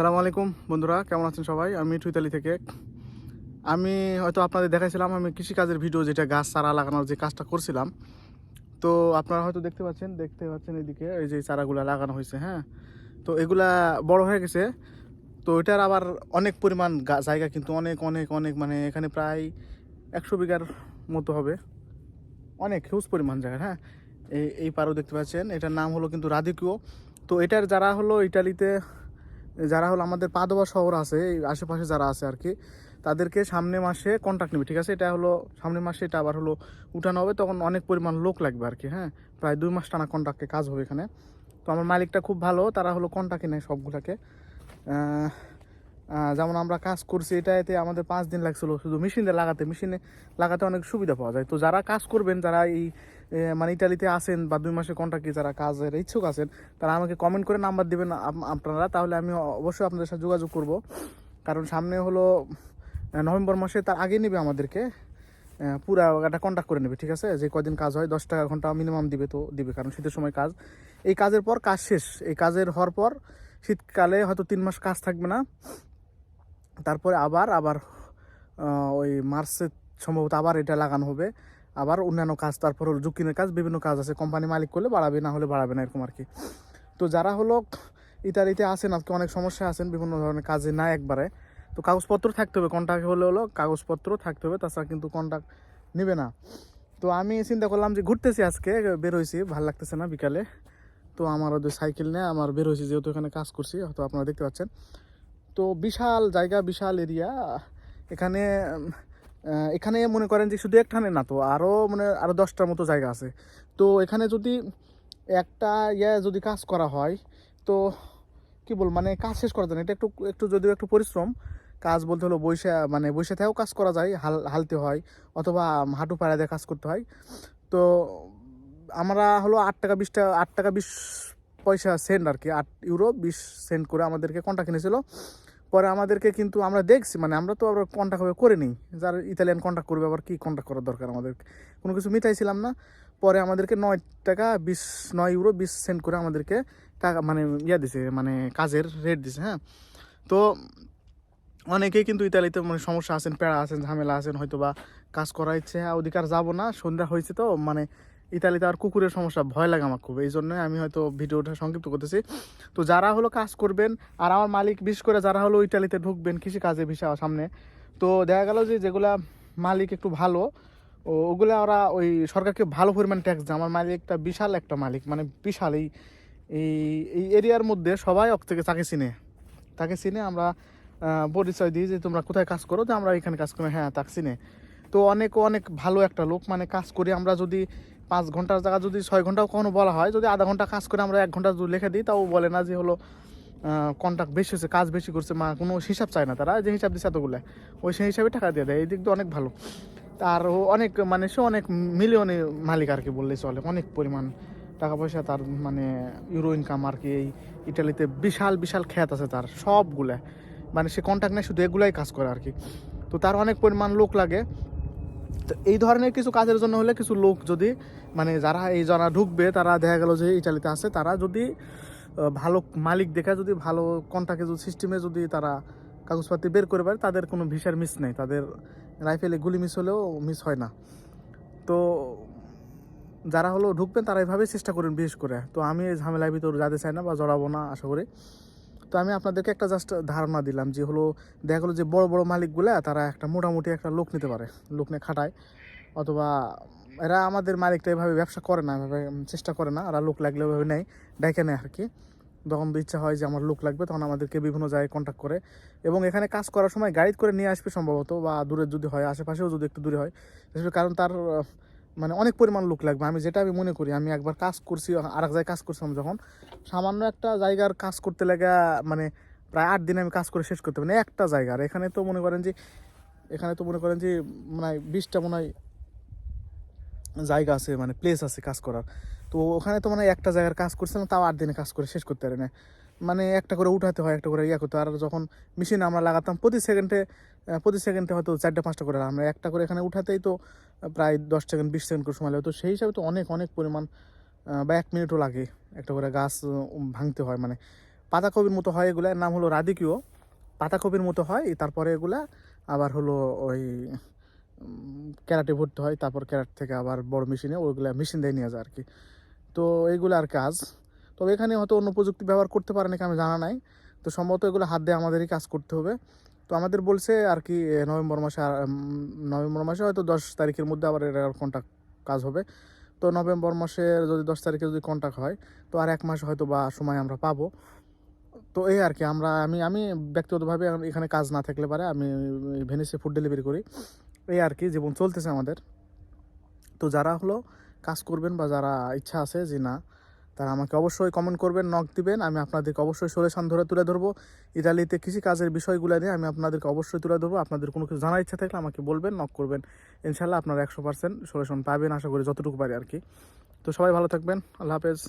সালাম আলাইকুম, বন্ধুরা, কেমন আছেন সবাই? আমি টুইতালি থেকে। আমি হয়তো আপনাদের দেখাইছিলাম, আমি কৃষিকাজের ভিডিও যেটা গাছ চারা লাগানোর যে কাজটা করছিলাম। তো আপনারা হয়তো দেখতে পাচ্ছেন দেখতে পাচ্ছেন এদিকে, এই যে চারাগুলো লাগানো হয়েছে হ্যাঁ? তো এগুলা বড় হয়ে গেছে। তো এটার আবার অনেক পরিমাণ জায়গা কিন্তু অনেক অনেক অনেক মানে এখানে প্রায় একশো বিঘার মতো হবে। অনেক হিউজ পরিমাণ জায়গা হ্যাঁ? এই এই পারও দেখতে পাচ্ছেন, এটার নাম হলো কিন্তু রাধিকিও তো এটার যারা হলো ইটালিতে যারা হলো আমাদের পাদোয়া শহর আছে, এই আশেপাশে যারা আছে আর কি তাদেরকে সামনে মাসে কন্ট্যাক্ট নেবে, ঠিক আছে? এটা হলো সামনের মাসে এটা আবার হলো উঠানো হবে, তখন অনেক পরিমাণ লোক লাগবে আর কি হ্যাঁ? প্রায় দুই মাস টানা কন্ট্রাক্টে কাজ হবে এখানে। তো আমার মালিকটা খুব ভালো, তারা হলো কন্ট্রাক্টে নেয় সবগুলাকে। যেমন আমরা কাজ করছি, এটাতে আমাদের পাঁচ দিন লাগছিল, শুধু মেশিনে লাগাতে মেশিনে লাগাতে অনেক সুবিধা পাওয়া যায়। তো যারা কাজ করবেন, যারা এই মানে ইটালিতে আসেন বা দুই মাসের কন্ট্রাক্টে যারা কাজের ইচ্ছুক আছেন, তারা আমাকে কমেন্ট করে নাম্বার দেবেন আপনারা, তাহলে আমি অবশ্যই আপনাদের সাথে যোগাযোগ করব। কারণ সামনে হলো নভেম্বর মাসে তার আগে নেবে আমাদেরকে পুরা একটা কন্ট্যাক্ট করে নেবে, ঠিক আছে? যে কদিন কাজ হয়, দশ টাকা ঘণ্টা মিনিমাম দিবে তো, দিবে, কারণ শীতের সময় কাজ। এই কাজের পর কাজ শেষ। এই কাজের হওয়ার পর শীতকালে হয়তো তিন মাস কাজ থাকবে না। তারপরে আবার আবার ওই মার্চে সম্ভবত আবার এটা লাগানো হবে। আবার অন্যান্য কাজ, তারপর হলো যুক্তিনের কাজ, বিভিন্ন কাজ আছে কোম্পানি মালিক করলে বাড়াবে, না হলে বাড়াবে না, এরকম আর কি তো যারা হলো ইতালিতে আসেন আজকে অনেক সমস্যা আছেন, বিভিন্ন ধরনের কাজে না একবারে, তো কাগজপত্র থাকতে হবে কন্ট্রাক্ট হলে হলো কাগজপত্র থাকতে হবে, তাছাড়া কিন্তু কন্ট্যাক্ট নেবে না। তো আমি চিন্তা করলাম যে ঘুরতেছি আজকে, বের হয়েছি, ভালো লাগতেছে না বিকালে, তো আমার ওদের সাইকেল নিয়ে আমার বের হয়েছি, যেহেতু এখানে কাজ করছি, হয়তো আপনারা দেখতে পাচ্ছেন। তো বিশাল জায়গা, বিশাল এরিয়া এখানে এখানে মনে করেন যে শুধু একখানে না তো আরও মানে আরও দশটার মতো জায়গা আছে। তো এখানে যদি একটা ইয়ে যদি কাজ করা হয়, তো কি বল মানে কাজ শেষ করা যায় না এটা একটু একটু যদিও একটু পরিশ্রম, কাজ বলতে হলো বৈশা মানে বৈশা থেকেও কাজ করা যায়, হাল, হালতে হয়, অথবা হাঁটু পাড়া দিয়ে কাজ করতে হয়। তো আমরা হলো আট টাকা, বিশ টাকা, আট টাকা, বিশ পয়সা সেন্ট আর কি, আট ইউরো, বিশ সেন্ট করে আমাদেরকে কন্ট্রাক্ট কিনেছিল পরে আমাদেরকে কিন্তু আমরা দেখছি মানে আমরা তো আবার কন্ট্যাক্ট করে নিই। যার ইতালিয়ান কন্ট্যাক্ট করবে, আবার কি কন্ট্যাক্ট করার দরকার আমাদের কোনো কিছু মিটাইছিলাম না। পরে আমাদেরকে নয় টাকা বিশ, নয় ইউরো বিশ সেন্ট করে আমাদেরকে টাকা মানে ইয়া দিছে মানে কাজের রেট দিছে হ্যাঁ? তো অনেকেই কিন্তু ইতালিতে মানে সমস্যা আছেন পেড়া আছেন, ঝামেলা আছেন হয়তো বা কাজ করা ইচ্ছে হ্যাঁ ওদিকে আর যাব না, সন্ধ্যা হয়েছে তো মানে ইতালিতে আর কুকুরের সমস্যা ভয় লাগে আমার খুব। এই জন্য আমি হয়তো ভিডিওটা সংক্ষিপ্ত করতেছি। তো যারা হলো কাজ করবেন, আর আমার মালিক বিশেষ করে যারা হলো ইটালিতে ঢুকবেন কৃষি কাজে ভিসা সামনে, তো দেখা গেল যে যেগুলা মালিক একটু ভালো ওগুলা ওরা ওই সরকারকে ভালো পরিমাণ ট্যাক্স দেয়। আমার মালিকটা বিশাল একটা মালিক মানে বিশাল। এই এই এরিয়ার মধ্যে সবাই অক থেকে তাকে চিনে। তাকে চিনে আমরা পরিচয় দিই যে তোমরা কোথায় কাজ করো তো আমরা এখানে কাজ করি। হ্যাঁ তাকে চিনে। তো অনেক অনেক ভালো একটা লোক মানে কাজ করি আমরা যদি পাঁচ ঘণ্টার জায়গা যদি ছয় ঘন্টাও কখনো বলা হয়, যদি আধা ঘণ্টা কাজ করে আমরা এক ঘণ্টা যদি লিখে দিই, তাও বলে না যে হলো কন্ট্যাক্ট বেশি হয়েছে, কাজ বেশি করছে, মা, কোনো হিসাব চায় না তারা, যে হিসাব দিচ্ছে এতগুলো, ওই সেই হিসাবে টাকা দিয়ে দেয়, এই দিক দিয়ে অনেক ভালো। ও অনেক মানে সে অনেক মিলিয়নে মালিক আর কি বললে চলে, অনেক পরিমাণ টাকা পয়সা তার মানে ইউরো ইনকাম আর কি এই ইটালিতে বিশাল বিশাল খ্যাত আছে তার, সবগুলা। মানে সে কন্ট্যাক্ট নেই শুধু এগুলাই কাজ করে আর কি। তো তার অনেক পরিমাণ লোক লাগে তো এই ধরনের কিছু কাজের জন্য হলে কিছু লোক যদি মানে যারা এই যারা ঢুকবে, তারা দেখা গেল যে ইটালিতে আছে, তারা যদি ভালো মালিক দেখা, যদি ভালো কন্ট্যাক্টে যদি সিস্টেমে যদি তারা কাগজপাতি বের করে পারে, তাদের কোনো ভিসার মিস নেই। তাদের রাইফেলে গুলি মিস হলেও মিস হয় না। তো যারা হলো ঢুকবেন, তারা এভাবেই চেষ্টা করেন বিশেষ করে। তো আমি এই ঝামেলার ভিতর যাতে চাই না বা জড়াবো না, আশা করি। তো আমি আপনাদেরকে একটা জাস্ট ধারণা দিলাম যে হলো, দেখা গেলো যে বড় বড় মালিকগুলা তারা একটা মোটামুটি একটা লোক নিতে পারে, লোক নিয়ে খাটায়। অথবা এরা আমাদের মালিকটা এভাবে ব্যবসা করে না, এভাবে চেষ্টা করে না, এরা লোক লাগলে ওইভাবে নেয়, ডেকে নেয় আর কি যখন ইচ্ছা হয় যে আমার লোক লাগবে, তখন আমাদেরকে বিভিন্ন জায়গায় কন্ট্যাক্ট করে। এবং এখানে কাজ করার সময় গাইড করে নিয়ে আসবে সম্ভবত, বা দূরে যদি হয়, আশেপাশেও যদি একটু দূরে হয়। কারণ তার মানে অনেক পরিমাণ লোক লাগবে। আমি যেটা আমি মনে করি, আমি একবার কাজ করছি আর এক জায়গায় কাজ করছিলাম যখন, সামান্য একটা জায়গার কাজ করতে লাগা মানে প্রায় আট দিনে আমি কাজ করে শেষ করতে পারি একটা জায়গার এখানে তো মনে করেন যে, এখানে তো মনে করেন যে মানে হয় বিশটা মনে হয় জায়গা আছে মানে প্লেস আছে কাজ করার। তো ওখানে তো মানে একটা জায়গার কাজ করছিলাম, তাও আট দিনে কাজ করে শেষ করতে পারি না মানে একটা করে উঠাতে হয়, একটা করে ইয়ে করতে। আর যখন মেশিন আমরা লাগাতাম, প্রতি সেকেন্ডে প্রতি সেকেন্ডে হয়তো চারটে, পাঁচটা করে আমরা একটা করে এখানে উঠাতেই তো প্রায় দশ সেকেন্ড বিশ সেকেন্ড করে সময় লাগে তো সেই হিসাবে তো অনেক অনেক পরিমাণ বা এক মিনিটও লাগে একটা করে গাছ ভাঙতে হয়। মানে পাতাকপির মতো হয় এগুলা। নাম হলো রাধিকীয় পাতাকপির মতো হয়, তারপরে এগুলা আবার হলো ওই ক্যারাটে ভর্তি হয়। তারপর ক্যারাট থেকে আবার বড় মেশিনে ওইগুলা মেশিন দিয়ে নিয়ে যায় আর কি তো এইগুলো আর কাজ। তবে এখানে হয়তো অন্য প্রযুক্তি ব্যবহার করতে পারে নাকি আমি জানা নাই। তো সম্ভবত এগুলো হাত দিয়ে আমাদেরই কাজ করতে হবে। তো আমাদের বলছে আর কি নভেম্বর মাসে নভেম্বর মাসে হয়তো দশ তারিখের মধ্যে আবার এর কন্ট্যাক্ট কাজ হবে। তো নভেম্বর মাসের যদি দশ তারিখে যদি কন্ট্যাক্ট হয়, তো আর এক মাস হয়তো বা সময় আমরা পাবো। তো এই আর কি, আমরা, আমি আমি ব্যক্তিগতভাবে এখানে কাজ না থাকলে পারে, আমি ভেনিসে ফুড ডেলিভারি করি। এই আর কি, জীবন চলতেছে আমাদের। তো যারা হলো কাজ করবেন বা যারা ইচ্ছা আছে যে না তারা আমাকে অবশ্যই কমেন্ট করবেন নক দিবেন। আমি আপনাদেরকে অবশ্যই সোলেশন ধরে তুলে ধরবো। ইতালিতে কৃষি কাজের বিষয়গুলো নিয়ে আমি আপনাদেরকে অবশ্যই তুলে ধরবো। আপনাদের কোনো কিছু জানার ইচ্ছা থাকলে আমাকে বলবেন নক করবেন। ইনশাল্লাহ আপনারা একশো পার্সেন্ট সলিউশন পাবেন, আশা করি যতটুকু পারি আর কি। তো সবাই ভালো থাকবেন। আল্লাহ হাফেজ।